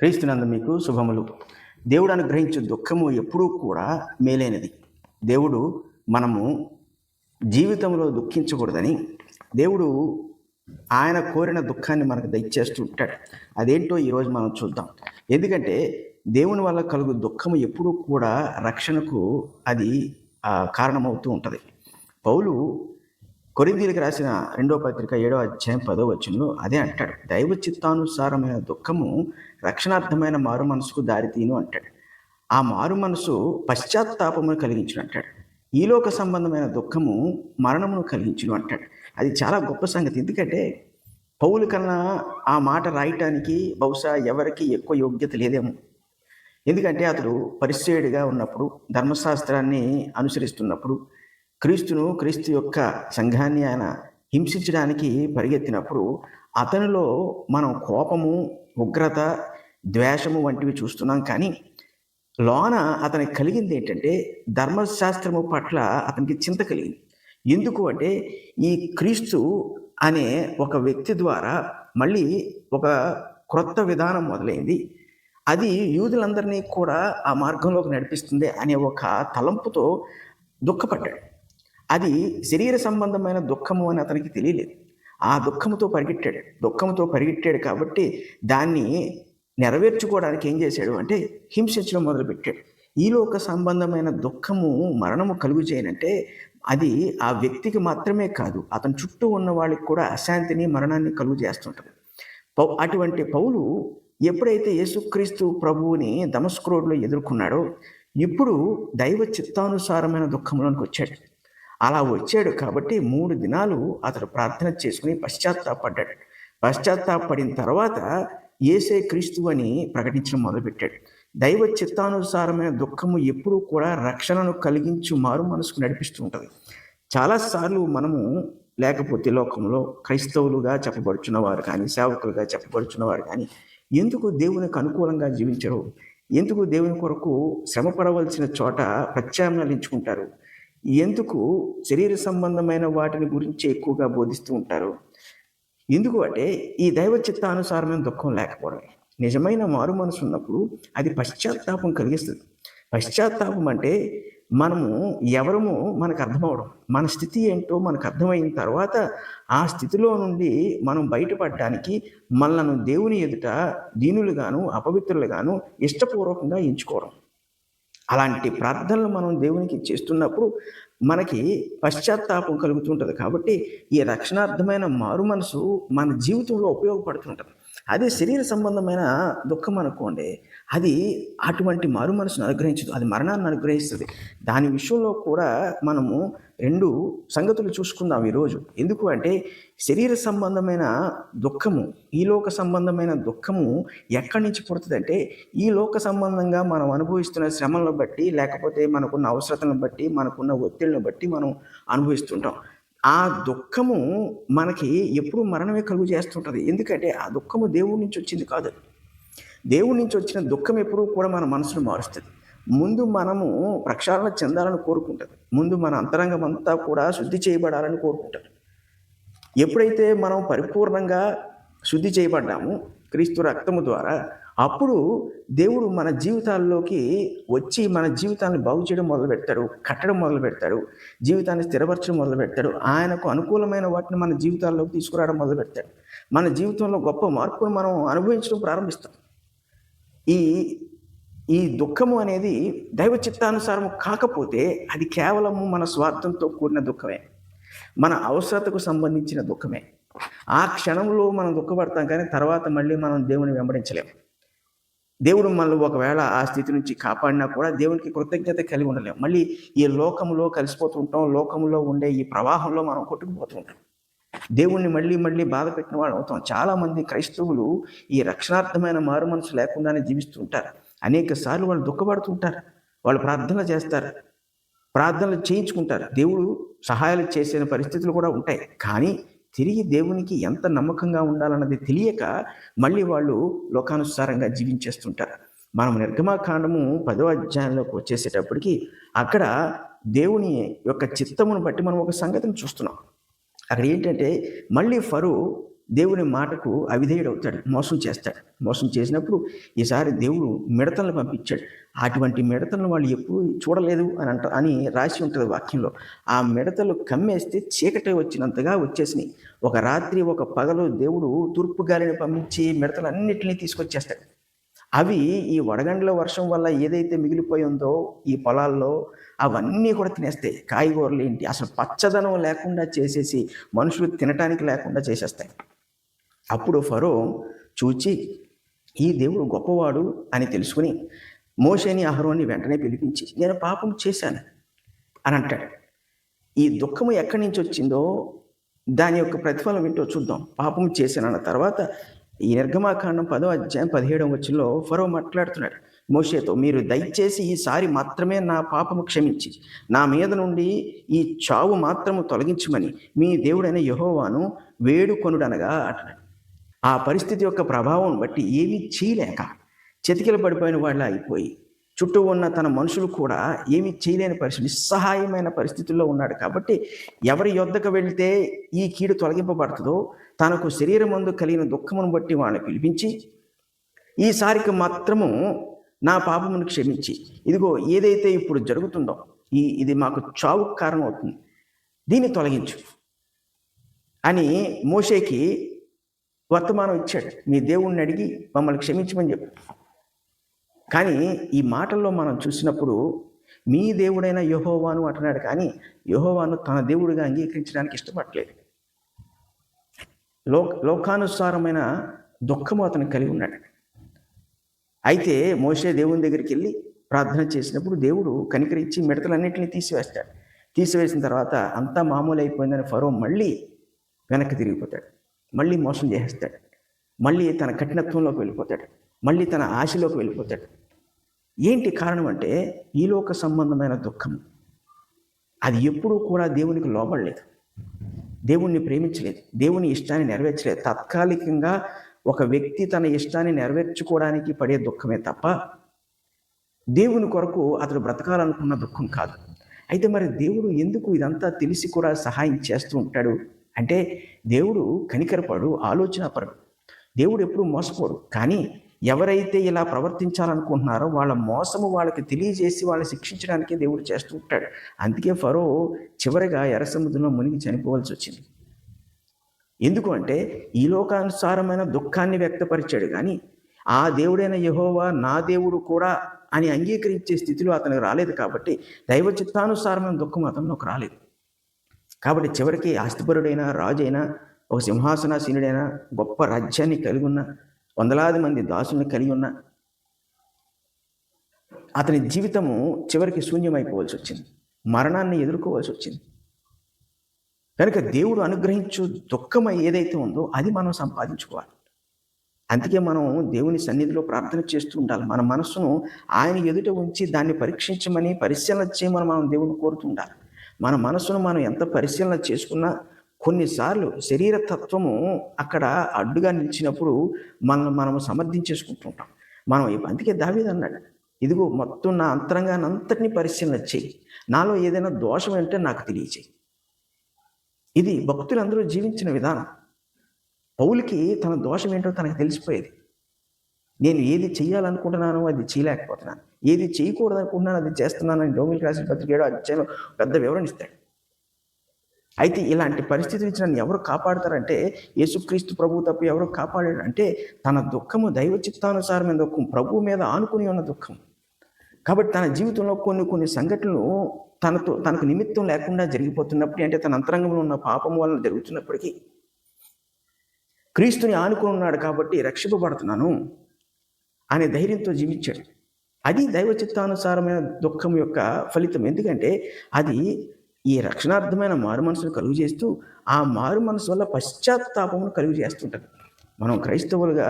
క్రీస్తునందు మీకు శుభములు. దేవుడు అనుగ్రహించే దుఃఖము ఎప్పుడూ కూడా మేలైనది. దేవుడు మనము జీవితంలో దుఃఖించకూడదని దేవుడు ఆయన కోరిన దుఃఖాన్ని మనకు దయచేస్తూ ఉంటాడు. అదేంటో ఈరోజు మనం చూద్దాం. ఎందుకంటే దేవుని వల్ల కలుగు దుఃఖము ఎప్పుడూ కూడా రక్షణకు అది కారణమవుతూ ఉంటుంది. పౌలు కొరిందీలకు రాసిన రెండో పత్రిక ఏడో అధ్యాయం పదో వచనంలో అదే అంటాడు. దైవ చిత్తానుసారమైన దుఃఖము రక్షణార్థమైన మారు మనసుకు దారితీను అంటాడు. ఆ మారు మనసు పశ్చాత్తాపమును కలిగించును అంటాడు. ఈలోక సంబంధమైన దుఃఖము మరణమును కలిగించును అంటాడు. అది చాలా గొప్ప సంగతి. ఎందుకంటే పౌలు కన్నా ఆ మాట రాయటానికి బహుశా ఎవరికి ఎక్కువ యోగ్యత లేదేమో. ఎందుకంటే అతడు పరిచయుడిగా ఉన్నప్పుడు ధర్మశాస్త్రాన్ని అనుసరిస్తున్నప్పుడు క్రీస్తును క్రీస్తు యొక్క సంఘాన్ని ఆయన హింసించడానికి పరిగెత్తినప్పుడు అతనిలో మనం కోపము ఉగ్రత ద్వేషము వంటివి చూస్తున్నాం. కానీ లోన అతనికి కలిగింది ఏంటంటే ధర్మశాస్త్రము పట్ల అతనికి చింత కలిగింది. ఎందుకు అంటే ఈ క్రీస్తు అనే ఒక వ్యక్తి ద్వారా మళ్ళీ ఒక క్రొత్త విధానం మొదలైంది. అది యూదులందరినీ కూడా ఆ మార్గంలోకి నడిపిస్తుంది అనే ఒక తలంపుతో దుఃఖపడ్డాడు. అది శరీర సంబంధమైన దుఃఖము అని అతనికి తెలియలేదు. ఆ దుఃఖముతో పరిగెట్టాడు. దుఃఖముతో పరిగెట్టాడు కాబట్టి దాన్ని నెరవేర్చుకోవడానికి ఏం చేశాడు అంటే హింసించడం మొదలుపెట్టాడు. ఈలోక సంబంధమైన దుఃఖము మరణము కలుగు చేయనంటే అది ఆ వ్యక్తికి మాత్రమే కాదు అతని చుట్టూ ఉన్న వాళ్ళకి కూడా అశాంతిని మరణాన్ని కలుగు చేస్తుంటుంది. పౌ అటువంటి పౌలు ఎప్పుడైతే యేసుక్రీస్తు ప్రభువుని దమస్క్రోడ్లో ఎదుర్కొన్నాడో ఇప్పుడు దైవ చిత్తానుసారమైన దుఃఖంలోనికి వచ్చాడు. అలా వచ్చాడు కాబట్టి మూడు దినాలు అతడు ప్రార్థన చేసుకుని పశ్చాత్తాపడ్డాడు. పశ్చాత్తాపడిన తర్వాత ఏసే క్రీస్తు అని ప్రకటించడం మొదలుపెట్టాడు. దైవ చిత్తానుసారమైన దుఃఖము ఎప్పుడూ కూడా రక్షణను కలిగించు మారు మనసుకు నడిపిస్తూ ఉంటుంది. చాలాసార్లు మనము లేకపోతే లోకంలో క్రైస్తవులుగా చెప్పబడుచున్న వారు కానీ సేవకులుగా చెప్పబడుచున్న వారు కానీ ఎందుకు దేవునికి అనుకూలంగా జీవించరు? ఎందుకు దేవుని కొరకు శ్రమపడవలసిన చోట ప్రత్యామ్నాయాలు ఎంచుకుంటారు ఎందుకు శరీర సంబంధమైన వాటిని గురించి ఎక్కువగా బోధిస్తూ ఉంటారు? ఎందుకు అంటే ఈ దైవ చిత్తానుసారమైన దుఃఖం లేకపోవడం నిజమైన మారు మనసు ఉన్నప్పుడు అది పశ్చాత్తాపం కలిగిస్తుంది. పశ్చాత్తాపం అంటే మనము ఎవరము మనకు అర్థమవడం. మన స్థితి ఏంటో మనకు అర్థమైన తర్వాత ఆ స్థితిలో నుండి మనం బయటపడడానికి మనలను దేవుని ఎదుట దీనులుగాను అపవిత్రులుగాను ఇష్టపూర్వకంగా ఎంచుకోవడం. అలాంటి ప్రార్థనలు మనం దేవునికి చేస్తున్నప్పుడు మనకి పశ్చాత్తాపం కలుగుతుంటుంది. కాబట్టి ఈ రక్షణార్థమైన మారు మనసు మన జీవితంలో ఉపయోగపడుతుంటుంది. అదే శరీర సంబంధమైన దుఃఖం అనుకోండి అది అటువంటి మారు మనసును అనుగ్రహించదు అది మరణాన్ని అనుగ్రహిస్తుంది. దాని విషయంలో కూడా మనము రెండు సంగతులు చూసుకుందాం ఈరోజు. ఎందుకు అంటే శరీర సంబంధమైన దుఃఖము ఈ లోక సంబంధమైన దుఃఖము ఎక్కడి నుంచి పుడుతుందంటే ఈ లోక సంబంధంగా మనం అనుభవిస్తున్న శ్రమలను బట్టి లేకపోతే మనకున్న అవసరతలను బట్టి మనకున్న ఒత్తిళ్ళను బట్టి మనం అనుభవిస్తుంటాం. ఆ దుఃఖము మనకి ఎప్పుడు మరణమే కలుగు చేస్తుంటుంది. ఎందుకంటే ఆ దుఃఖము దేవుడి నుంచి వచ్చింది కాదు. దేవుడి నుంచి వచ్చిన దుఃఖం ఎప్పుడూ కూడా మన మనసును మారుస్తుంది. ముందు మనము ప్రక్షాళన చెందాలని కోరుకుంటుంది. ముందు మన అంతరంగం అంతా కూడా శుద్ధి చేయబడాలని కోరుకుంటారు ఎప్పుడైతే మనం పరిపూర్ణంగా శుద్ధి చేయబడ్డాము క్రీస్తు రక్తము ద్వారా అప్పుడు దేవుడు మన జీవితాల్లోకి వచ్చి మన జీవితాన్ని బాగు చేయడం మొదలు పెడతాడు కట్టడం మొదలు పెడతాడు జీవితాన్ని స్థిరపరచడం మొదలు పెడతాడు ఆయనకు అనుకూలమైన వాటిని మన జీవితాల్లోకి తీసుకురావడం మొదలు పెడతాడు మన జీవితంలో గొప్ప మార్పును మనం అనుభవించడం ప్రారంభిస్తాం. ఈ ఈ దుఃఖము అనేది దైవ చిత్తానుసారం కాకపోతే అది కేవలము మన స్వార్థంతో కూడిన దుఃఖమే. మన అవసరతకు సంబంధించిన దుఃఖమే. ఆ క్షణంలో మనం దుఃఖపడతాం కానీ తర్వాత మళ్ళీ మనం దేవుని వెంబడించలేము దేవుడు మనల్ని ఒకవేళ ఆ స్థితి నుంచి కాపాడినా కూడా దేవునికి కృతజ్ఞత కలిగి ఉండలేము మళ్ళీ ఈ లోకంలో కలిసిపోతుంటాం లోకంలో ఉండే ఈ ప్రవాహంలో మనం కొట్టుకుపోతుంటాం దేవుణ్ణి మళ్ళీ మళ్ళీ బాధ పెట్టిన వాళ్ళు అవుతాం. చాలామంది క్రైస్తవులు ఈ రక్షణార్థమైన మారు మనసు లేకుండానే జీవిస్తుంటారు అనేక సార్లు వాళ్ళు దుఃఖపడుతుంటారు. వాళ్ళు ప్రార్థనలు చేస్తారు. ప్రార్థనలు చేయించుకుంటారు. దేవుడు సహాయాలు చేసే పరిస్థితులు కూడా ఉంటాయి. కానీ తిరిగి దేవునికి ఎంత నమ్మకంగా ఉండాలన్నది తెలియక మళ్ళీ వాళ్ళు లోకానుసారంగా జీవించేస్తుంటారు. మనం నిర్గమాకాండము పదో అధ్యాయంలోకి వచ్చేసేటప్పటికి అక్కడ దేవుని యొక్క చిత్తమును బట్టి మనం ఒక సంగతిని చూస్తున్నాం. అక్కడ ఏంటంటే మళ్ళీ ఫరు దేవుని మాటకు అవిధేయుడవుతాడు మోసం చేస్తాడు. మోసం చేసినప్పుడు ఈసారి దేవుడు మిడతలను పంపించాడు. అటువంటి మిడతలను వాళ్ళు ఎప్పుడు చూడలేదు అని అంట అని రాసి ఉంటుంది వాక్యంలో. ఆ మిడతలు కమ్మేస్తే చీకటి వచ్చినంతగా వచ్చేసినాయి. ఒక రాత్రి ఒక పగలు దేవుడు తూర్పు గాలిని పంపించి మిడతలన్నిటినీ తీసుకొచ్చేస్తాడు. అవి ఈ వడగండ్ల వర్షం వల్ల ఏదైతే మిగిలిపోయిందో ఈ పొలాల్లో అవన్నీ కూడా తినేస్తాయి. కాయగూరలు ఏంటి? అసలు పచ్చదనం లేకుండా చేసేసి మనుషులు తినటానికి లేకుండా చేసేస్తాయి. అప్పుడు ఫరో చూచి ఈ దేవుడు గొప్పవాడు అని తెలుసుకుని మోషేని అహరోని వెంటనే పిలిపించి నేను పాపం చేశాను అని అంటాడు. ఈ దుఃఖము ఎక్కడి నుంచి వచ్చిందో దాని యొక్క ప్రతిఫలం ఏంటో చూద్దాం. పాపం చేశానన్న తర్వాత ఈ నిర్గమాకాండం పదో అధ్యాయం పదిహేడవ వచ్చిలో ఫరో మాట్లాడుతున్నాడు. మోషేతో మీరు దయచేసి ఈసారి మాత్రమే నా పాపము క్షమించి నా మీద నుండి ఈ చావు మాత్రము తొలగించమని మీ దేవుడైన యహోవాను వేడుకొనుడనగా అంటున్నాడు. ఆ పరిస్థితి యొక్క ప్రభావం బట్టి ఏమీ చేయలేక చెతికిల పడిపోయిన వాళ్ళ అయిపోయి చుట్టూ ఉన్న తన మనుషులు కూడా ఏమీ చేయలేని పరిస్థితి నిస్సహాయమైన పరిస్థితుల్లో ఉన్నాడు. కాబట్టి ఎవరి యొద్దకు వెళ్తే ఈ కీడు తొలగింపబడుతుందో తనకు శరీరం ముందు కలిగిన దుఃఖమును బట్టి వాళ్ళని పిలిపించి ఈసారికి మాత్రము నా పాపమును క్షమించి ఇదిగో ఏదైతే ఇప్పుడు జరుగుతుందో ఈ ఇది మాకు చావుకు కారణం అవుతుంది దీన్ని తొలగించు అని మోషేకి వర్తమానం ఇచ్చాడు. మీ దేవుణ్ణి అడిగి మమ్మల్ని క్షమించమని చెప్పు. కానీ ఈ మాటల్లో మనం చూసినప్పుడు మీ దేవుడైన యహోవాను అంటున్నాడు కానీ యహోవాను తన దేవుడిగా అంగీకరించడానికి ఇష్టపడలేదు లో లోకానుసారమైన దుఃఖము అతను కలిగి ఉన్నాడు. అయితే మోసే దేవుని దగ్గరికి వెళ్ళి ప్రార్థన చేసినప్పుడు దేవుడు కనికరించి మిడతలన్నింటినీ తీసివేస్తాడు. తీసివేసిన తర్వాత అంతా మామూలు అయిపోయిందని ఫరో మళ్ళీ వెనక్కి తిరిగిపోతాడు. మళ్ళీ మోసం చేసేస్తాడు. మళ్ళీ తన కఠినత్వంలోకి వెళ్ళిపోతాడు. మళ్ళీ తన ఆశలోకి వెళ్ళిపోతాడు. ఏంటి కారణం అంటే ఈ లోక సంబంధమైన దుఃఖం. అది ఎప్పుడూ కూడా దేవునికి లోబడలేదు. దేవుణ్ణి ప్రేమించలేదు. దేవుని ఇష్టాన్ని నెరవేర్చలేదు. తాత్కాలికంగా ఒక వ్యక్తి తన ఇష్టాన్ని నెరవేర్చుకోవడానికి పడే దుఃఖమే తప్ప దేవుని కొరకు అతడు బ్రతకాలనుకున్న దుఃఖం కాదు. అయితే మరి దేవుడు ఎందుకు ఇదంతా తెలిసి కూడా సహాయం చేస్తూ ఉంటాడు? అంటే దేవుడు కనికరపడు ఆలోచనపరుడు. దేవుడు ఎప్పుడు మోసపోడు. కానీ ఎవరైతే ఇలా ప్రవర్తించాలనుకుంటున్నారో వాళ్ళ మోసము వాళ్ళకి తెలియజేసి వాళ్ళని శిక్షించడానికి దేవుడు చేస్తూ ఉంటాడు. అందుకే ఫరో చివరిగా ఎర్ర సముద్రంలో మునిగి చనిపోవాల్సి వచ్చింది. ఎందుకు అంటే ఈ లోకానుసారమైన దుఃఖాన్ని వ్యక్తపరిచాడు కానీ ఆ దేవుడైన యహోవా నా దేవుడు కూడా అని అంగీకరించే స్థితిలో అతనికి రాలేదు కాబట్టి దైవ చిత్తానుసారమైన దుఃఖం అతనికి రాలేదు. కాబట్టి చివరికి ఆస్తిపరుడైన రాజైనా ఒక సింహాసనాసీనుడైన గొప్ప రాజ్యాన్ని కలిగి ఉన్న వందలాది మంది దాసుల్ని కలిగి ఉన్న అతని జీవితము చివరికి శూన్యమైపోవలసి వచ్చింది. మరణాన్ని ఎదుర్కోవాల్సి వచ్చింది. కనుక దేవుడు అనుగ్రహించు దుఃఖం ఏదైతే ఉందో అది మనం సంపాదించుకోవాలి. అందుకే మనం దేవుని సన్నిధిలో ప్రార్థన చేస్తూ ఉండాలి. మన మనస్సును ఆయన ఎదుట ఉంచి దాన్ని పరీక్షించమని పరిశీలన చేయమని మనం దేవుని కోరుతూ ఉండాలి. మన మనసును మనం ఎంత పరిశీలన చేసుకున్నా కొన్నిసార్లు శరీర తత్వము అక్కడ అడ్డుగా నిలిచినప్పుడు మనం మనం సమర్థించేసుకుంటుంటాం. మనం అందుకే దావేది అన్నాడు ఇదిగో మొత్తం నా అంతరంగాన్ని అంతటినీ పరిశీలన చేయి నాలో ఏదైనా దోషం అంటే నాకు తెలియచేయి ఇది భక్తులందరూ జీవించిన విధానం. పౌలికి తన దోషం ఏంటో తనకు తెలిసిపోయేది. నేను ఏది చేయాలనుకుంటున్నానో అది చేయలేకపోతున్నాను. ఏది చేయకూడదు అనుకుంటున్నాను అది చేస్తున్నానని డోమిల్ రాసిన పత్రికేడు ఏడో పెద్ద వివరణ ఇస్తాడు. అయితే ఇలాంటి పరిస్థితి నుంచి నన్ను ఎవరు కాపాడతారంటే యేసుక్రీస్తు ప్రభు తప్ప ఎవరు కాపాడాడు అంటే తన దుఃఖము దైవ చిత్తానుసారమైన దుఃఖం ప్రభు మీద ఆనుకుని ఉన్న దుఃఖం. కాబట్టి తన జీవితంలో కొన్ని కొన్ని సంఘటనలు తనతో తనకు నిమిత్తం లేకుండా జరిగిపోతున్నప్పుడు అంటే తన అంతరంగంలో ఉన్న పాపం వలన జరుగుతున్నప్పటికీ క్రీస్తుని ఆనుకుని ఉన్నాడు కాబట్టి రక్షింపబడుతున్నాను అనే ధైర్యంతో జీవించాడు. అది దైవ చిత్తానుసారమైన దుఃఖం యొక్క ఫలితం. ఎందుకంటే అది ఈ రక్షణార్థమైన మారు మనసును కలుగు చేస్తూ ఆ మారు మనసు వల్ల పశ్చాత్తాపమును కలుగు చేస్తుంటారు మనం క్రైస్తవులుగా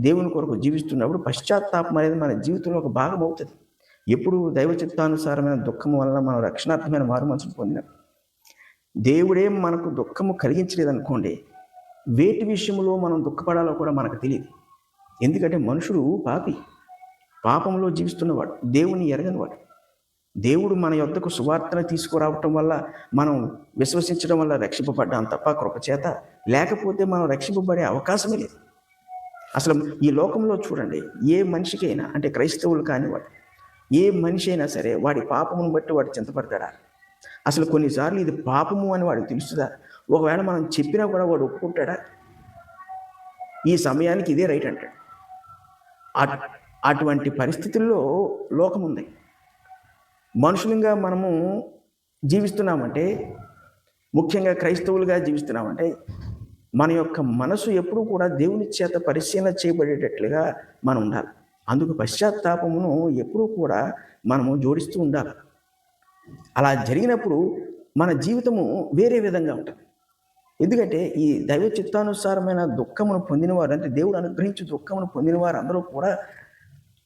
దేవుని కొరకు జీవిస్తున్నప్పుడు పశ్చాత్తాపం అనేది మన జీవితంలో ఒక భాగం అవుతుంది. ఎప్పుడు దైవ చిత్తానుసారమైన దుఃఖం వల్ల మనం రక్షణార్థమైన మారు మనసును పొందిన. దేవుడే మనకు దుఃఖము కలిగించలేదనుకోండి వేటి విషయంలో మనం దుఃఖపడాలో కూడా మనకు తెలియదు. ఎందుకంటే మనుషుడు పాపి. పాపంలో జీవిస్తున్నవాడు దేవుని ఎరగనివాడు. దేవుడు మన యొద్దకు సువార్తను తీసుకురావటం వల్ల మనం విశ్వసించడం వల్ల రక్షింపబడ్డాం తప్ప కృపచేత లేకపోతే మనం రక్షింపబడే అవకాశమే లేదు. అసలు ఈ లోకంలో చూడండి ఏ మనిషికైనా అంటే క్రైస్తవులు కానివాడు ఏ మనిషి అయినా సరే వాడి పాపమును బట్టి వాడు చింతపడతాడా? అసలు కొన్నిసార్లు ఇది పాపము అని వాడికి తెలుస్తుందా? ఒకవేళ మనం చెప్పినా కూడా వాడు ఒప్పుకుంటాడా? ఈ సమయానికి ఇదే రైట్ అంటాడు. అటువంటి పరిస్థితుల్లో లోకం ఉంది మనుషులుగా మనము జీవిస్తున్నామంటే ముఖ్యంగా క్రైస్తవులుగా జీవిస్తున్నామంటే మన యొక్క మనసు ఎప్పుడూ కూడా దేవుని చేత పరిశీలన చేయబడేటట్లుగా మనం ఉండాలి. అందుకు పశ్చాత్తాపమును ఎప్పుడూ కూడా మనము జోడిస్తూ ఉండాలి. అలా జరిగినప్పుడు మన జీవితము వేరే విధంగా ఉంటుంది. ఎందుకంటే ఈ దైవ చిత్తానుసారమైన దుఃఖమును పొందినవారు అంటే దేవుడు అనుగ్రహించి దుఃఖమును పొందిన వారు అందరూ కూడా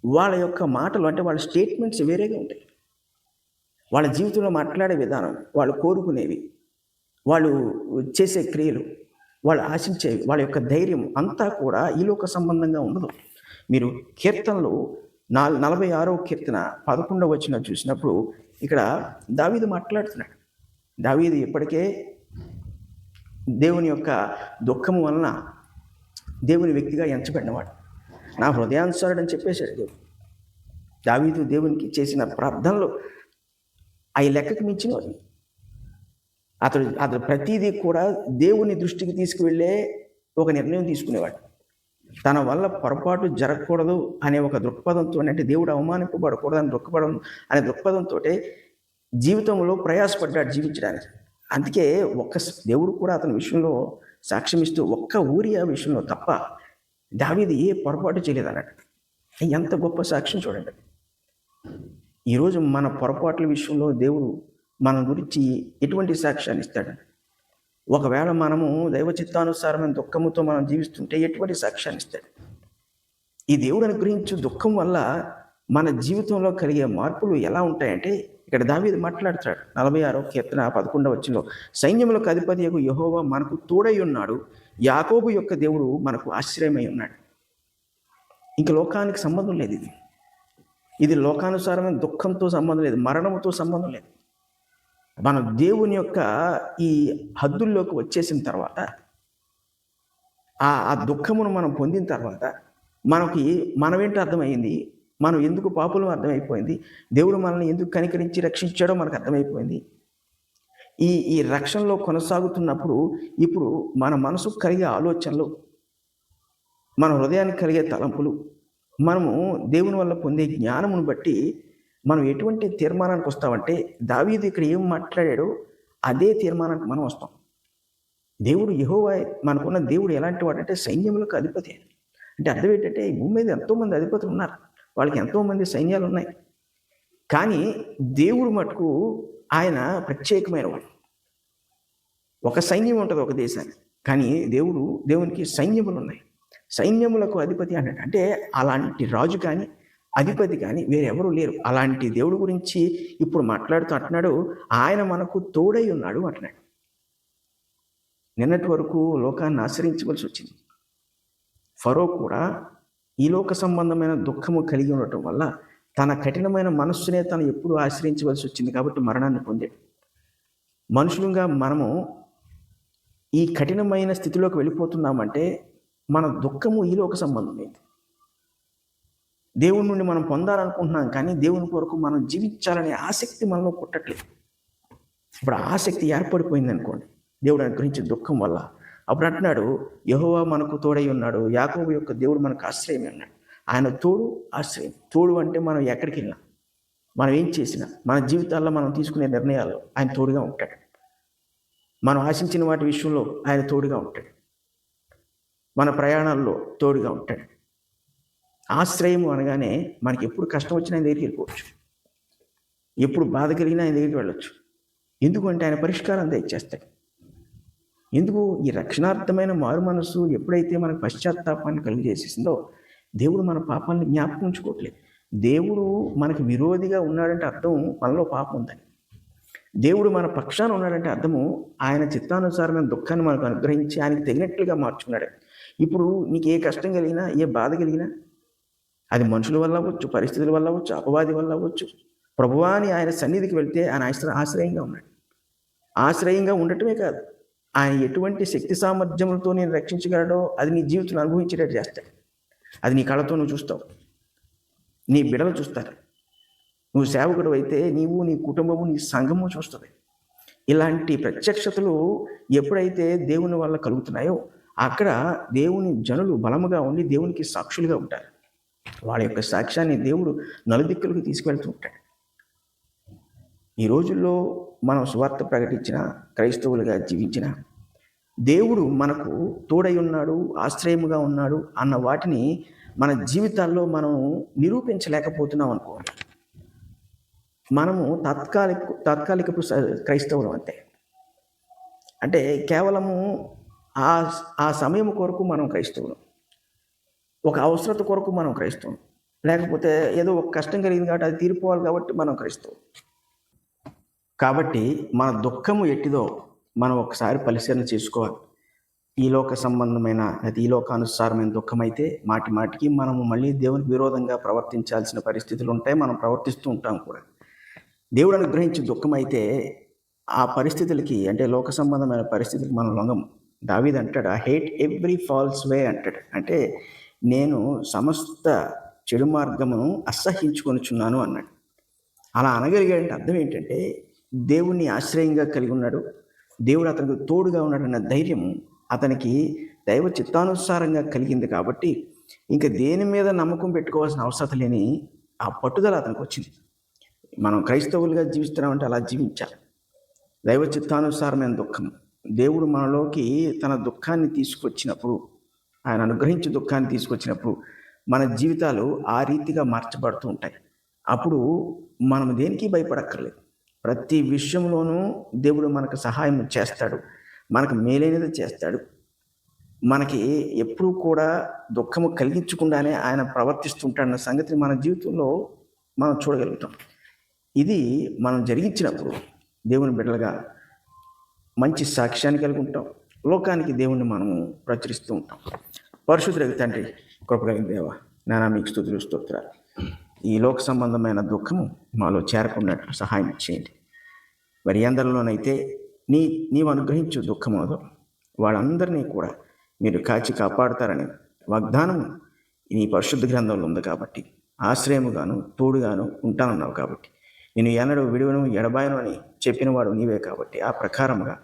వాళ్ళ యొక్క మాటలు అంటే వాళ్ళ స్టేట్మెంట్స్ వేరేగా ఉంటాయి. వాళ్ళ జీవితంలో మాట్లాడే విధానం వాళ్ళు కోరుకునేవి వాళ్ళు చేసే క్రియలు వాళ్ళు ఆశించేవి వాళ్ళ యొక్క ధైర్యం అంతా కూడా ఈ లోక సంబంధంగా ఉండదు. మీరు కీర్తనలు నాల్ నలభై ఆరో కీర్తన పదకొండవ వచ్చిన చూసినప్పుడు ఇక్కడ దావీదు మాట్లాడుతున్నాడు. దావీదు ఇప్పటికే దేవుని యొక్క దుఃఖము వలన దేవుని వ్యక్తిగా ఎంచబడినవాడు. నా హృదయానుసారుడు అని చెప్పేశాడు దేవుడు. దావీదు దేవునికి చేసిన ప్రార్థనలు అవి లెక్కకు మించినవి. అతడు అతడు ప్రతిదీ కూడా దేవుని దృష్టికి తీసుకువెళ్ళే ఒక నిర్ణయం తీసుకునేవాడు. తన వల్ల పొరపాటు జరగకూడదు అనే ఒక దృక్పథంతో అంటే దేవుడు అవమానింపబడకూడదు అని దృక్పథం అనే దృక్పథంతో జీవితంలో ప్రయాసపడ్డాడు జీవించడానికి. అందుకే ఒక్క దేవుడు కూడా అతని విషయంలో సాక్ష్యమిస్తూ ఒక్క ఒక్క ఊరియా విషయంలో తప్ప దావీది ఏ పొరపాటు చేయలేదు అన్నట్టు ఎంత గొప్ప సాక్ష్యం చూడండి. ఈరోజు మన పొరపాట్ల విషయంలో దేవుడు మన గురించి ఎటువంటి సాక్ష్యాన్ని ఇస్తాడు? ఒకవేళ మనము దైవ చిత్తానుసారమైన దుఃఖముతో మనం జీవిస్తుంటే ఎటువంటి సాక్ష్యాన్ని ఇస్తాడు? ఈ దేవుడు అనుగ్రహించు దుఃఖం వల్ల మన జీవితంలో కలిగే మార్పులు ఎలా ఉంటాయంటే ఇక్కడ దావీది మాట్లాడుతాడు నలభై ఆరో కీర్తన పదకొండవ వచ్చిలో సైన్యములకు అధిపతి యహోవా మనకు తోడై ఉన్నాడు యాకోబు యొక్క దేవుడు మనకు ఆశ్చర్యమై ఉన్నాడు. ఇంక లోకానికి సంబంధం లేదు ఇది. ఇది లోకానుసారమైన దుఃఖంతో సంబంధం లేదు మరణముతో సంబంధం లేదు. మన దేవుని యొక్క ఈ హద్దుల్లోకి వచ్చేసిన తర్వాత ఆ ఆ దుఃఖమును మనం పొందిన తర్వాత మనకి మనమేంటో అర్థమైంది? మనం ఎందుకు పాపులం అర్థమైపోయింది? దేవుడు మనల్ని ఎందుకు కనికరించి రక్షించాడో మనకు అర్థమైపోయింది. ఈ ఈ రక్షణలో కొనసాగుతున్నప్పుడు ఇప్పుడు మన మనసు కలిగే ఆలోచనలు మన హృదయానికి కలిగే తలంపులు మనము దేవుని వల్ల పొందే జ్ఞానమును బట్టి మనం ఎటువంటి తీర్మానానికి వస్తామంటే దావీదు ఇక్కడ ఏం మాట్లాడాడో అదే తీర్మానానికి మనం వస్తాం. దేవుడు యహోవా మనకున్న దేవుడు ఎలాంటి వాడంటే సైన్యములకు అధిపతి అంటే అర్థం ఏంటంటే ఈ భూమి మీద ఎంతోమంది అధిపతులు ఉన్నారు. వాళ్ళకి ఎంతోమంది సైన్యాలు ఉన్నాయి. కానీ దేవుడు మటుకు ఆయన ప్రత్యేకమైన వాడు ఒక సైన్యం ఉంటుంది ఒక దేశానికి. కానీ దేవుడు దేవునికి సైన్యములు ఉన్నాయి. సైన్యములకు అధిపతి అన్నాడు. అంటే అలాంటి రాజు కానీ అధిపతి కానీ వేరెవరూ లేరు. అలాంటి దేవుడు గురించి ఇప్పుడు మాట్లాడుతూ అంటున్నాడు. ఆయన మనకు తోడై ఉన్నాడు అంటున్నాడు. నిన్నటి వరకు లోకాన్ని ఆశ్రయించవలసి వచ్చింది. ఫరో కూడా ఈ లోక సంబంధమైన దుఃఖము కలిగి ఉండటం వల్ల తన కఠినమైన మనస్సునే తను ఎప్పుడు ఆశ్రయించవలసి వచ్చింది కాబట్టి మరణాన్ని పొందాడు. మనుషులుగా మనము ఈ కఠినమైన స్థితిలోకి వెళ్ళిపోతున్నామంటే మన దుఃఖము ఈ లోక సంబంధమైంది. దేవుని నుండి మనం పొందాలనుకుంటున్నాం కానీ దేవుని కొరకు మనం జీవించాలనే ఆసక్తి మనలో పుట్టట్లేదు. ఇప్పుడు ఆసక్తి ఏర్పడిపోయింది అనుకోండి. దేవుడు అనుగ్రహించే దుఃఖం వల్ల అప్పుడు అంటున్నాడు యహోవా మనకు తోడై ఉన్నాడు యాకోబు యొక్క దేవుడు మనకు ఆశ్రయమే ఉన్నాడు. ఆయన తోడు ఆశ్రయం. తోడు అంటే మనం ఎక్కడికి వెళ్ళినా మనం ఏం చేసినా మన జీవితాల్లో మనం తీసుకునే నిర్ణయాలు ఆయన తోడుగా ఉంటాడు. మనం ఆశించిన వాటి విషయంలో ఆయన తోడుగా ఉంటాడు. మన ప్రయాణాల్లో తోడుగా ఉంటాడు. ఆశ్రయము అనగానే మనకి ఎప్పుడు కష్టం వచ్చినా ఆయన దగ్గరికి వెళ్ళిపోవచ్చు. ఎప్పుడు బాధ కలిగినా ఆయన దగ్గరికి వెళ్ళొచ్చు. ఎందుకంటే ఆయన పరిష్కారం దయచేస్తాడు ఎందుకు? ఈ రక్షణార్థమైన మారు మనసు ఎప్పుడైతే మనకు పశ్చాత్తాపాన్ని కలుగజేసేసిందో దేవుడు మన పాపాన్ని జ్ఞాపకం ఉంచుకోవట్లేదు. దేవుడు మనకు విరోధిగా ఉన్నాడంటే అర్థం మనలో పాపం ఉందని. దేవుడు మన పక్షాన ఉన్నాడంటే అర్థము ఆయన చిత్తానుసారమైన దుఃఖాన్ని మనకు అనుగ్రహించి ఆయనకి తగినట్లుగా మార్చుకున్నాడు. ఇప్పుడు నీకు ఏ కష్టం కలిగినా ఏ బాధ కలిగినా అది మనుషుల వల్ల అవ్వచ్చు పరిస్థితుల వల్ల అవ్వచ్చు అపవాది వల్ల అవ్వచ్చు. ప్రభువాని ఆయన సన్నిధికి వెళ్తే ఆయన ఆశ్ర- ఆశ్రయంగా ఉన్నాడు. ఆశ్రయంగా ఉండటమే కాదు ఆయన ఎటువంటి శక్తి సామర్థ్యములతో నేను రక్షించగలడో అది నీ జీవితంలో అనుభవించేటట్టు చేస్తాడు. అది నీ కళ్ళతో నువ్వు చూస్తావు. నీ బిడలు చూస్తారు. నువ్వు సేవకుడు అయితే నీవు నీ కుటుంబము నీ సంఘము చూస్తుంది. ఇలాంటి ప్రత్యక్షతలు ఎప్పుడైతే దేవుని వల్ల కలుగుతున్నాయో అక్కడ దేవుని జనులు బలముగా ఉండి దేవునికి సాక్షులుగా ఉంటారు. వాళ్ళ యొక్క సాక్ష్యాన్ని దేవుడు నలుదిక్కులకు తీసుకువెళ్తూ ఉంటాడు. ఈ రోజుల్లో మనం స్వార్థ ప్రకటించిన క్రైస్తవులుగా జీవించిన దేవుడు మనకు తోడై ఉన్నాడు ఆశ్రయముగా ఉన్నాడు అన్న వాటిని మన జీవితాల్లో మనం నిరూపించలేకపోతున్నాం అనుకోండి మనము తాత్కాలిక తాత్కాలికపు క్రైస్తవులు అంతే. అంటే కేవలము ఆ ఆ సమయం కొరకు మనం క్రైస్తవులం. ఒక అవసరత కొరకు మనం క్రైస్తవం లేకపోతే ఏదో ఒక కష్టం కలిగింది కాబట్టి అది తీరిపోవాలి కాబట్టి మనం క్రైస్తవం కాబట్టి మన దుఃఖము ఎట్టిదో మనం ఒకసారి పరిశీలన చేసుకోవాలి. ఈ లోక సంబంధమైన అది ఈ లోకానుసారమైన దుఃఖం అయితే మాటి మాటికి మనము మళ్ళీ దేవునికి విరోధంగా ప్రవర్తించాల్సిన పరిస్థితులు ఉంటాయి. మనం ప్రవర్తిస్తూ ఉంటాం కూడా. దేవుడు అనుగ్రహించే దుఃఖం అయితే ఆ పరిస్థితులకి అంటే లోక సంబంధమైన పరిస్థితులకి మనం లొంగము దావీద్ అంటాడు I hate every false way అంటాడు. అంటే నేను సమస్త చెడు మార్గమును అసహించుకొనిచున్నాను అన్నాడు. అలా అనగలిగాడంటే అర్థం ఏంటంటే దేవుణ్ణి ఆశ్రయంగా కలిగి ఉన్నాడు. దేవుడు అతనికి తోడుగా ఉన్నాడన్న ధైర్యం అతనికి దైవ చిత్తానుసారంగా కలిగింది కాబట్టి ఇంకా దేని మీద నమ్మకం పెట్టుకోవాల్సిన అవసరం లేని ఆ పట్టుదల అతనికి వచ్చింది. మనం క్రైస్తవులుగా జీవిస్తున్నామంటే అలా జీవించాలి. దైవ చిత్తానుసారమైన దుఃఖం. దేవుడు మనలోకి తన దుఃఖాన్ని తీసుకొచ్చినప్పుడు ఆయన అనుగ్రహించి దుఃఖాన్ని తీసుకొచ్చినప్పుడు మన జీవితాలు ఆ రీతిగా మార్చబడుతూ ఉంటాయి. అప్పుడు మనం దేనికి భయపడక్కర్లేదు. ప్రతి విషయంలోనూ దేవుడు మనకు సహాయం చేస్తాడు. మనకు మేలైనది చేస్తాడు. మనకి ఎప్పుడూ కూడా దుఃఖము కలిగించకుండానే ఆయన ప్రవర్తిస్తుంటాడన్న సంగతిని మన జీవితంలో మనం చూడగలుగుతాం. ఇది మనం జరిగించినప్పుడు దేవుని బిడ్డలుగా మంచి సాక్ష్యాన్ని కలిగి ఉంటాం. లోకానికి దేవుణ్ణి మనము ప్రచురిస్తూ ఉంటాం. పరిశుద్ధులకు తండ్రి కృపగలిగిన దేవ నానా మీకు స్థుతులు స్తోత్రాలు. ఈ లోక సంబంధమైన దుఃఖము మాలో చేరకున్నట్లు సహాయం చేయండి. మరి అందరిలోనైతే నీ నీవు అనుగ్రహించు దుఃఖమోదో వాళ్ళందరినీ కూడా మీరు కాచి కాపాడుతారని వాగ్దానం నీ పరిశుద్ధ గ్రంథంలో ఉంది కాబట్టి. ఆశ్రయముగాను తోడుగాను ఉంటానన్నావు కాబట్టి. నేను ఎన్నడూ విడువను ఎడబాయను అని చెప్పినవాడు నీవే కాబట్టి ఆ ప్రకారముగా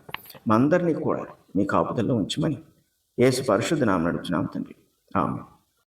మా అందరినీ కూడా మీ కాపుదల్లో ఉంచమని యేసు పరిశుద్ధ నామం నడుచున్నాం తండ్రి. ఆమె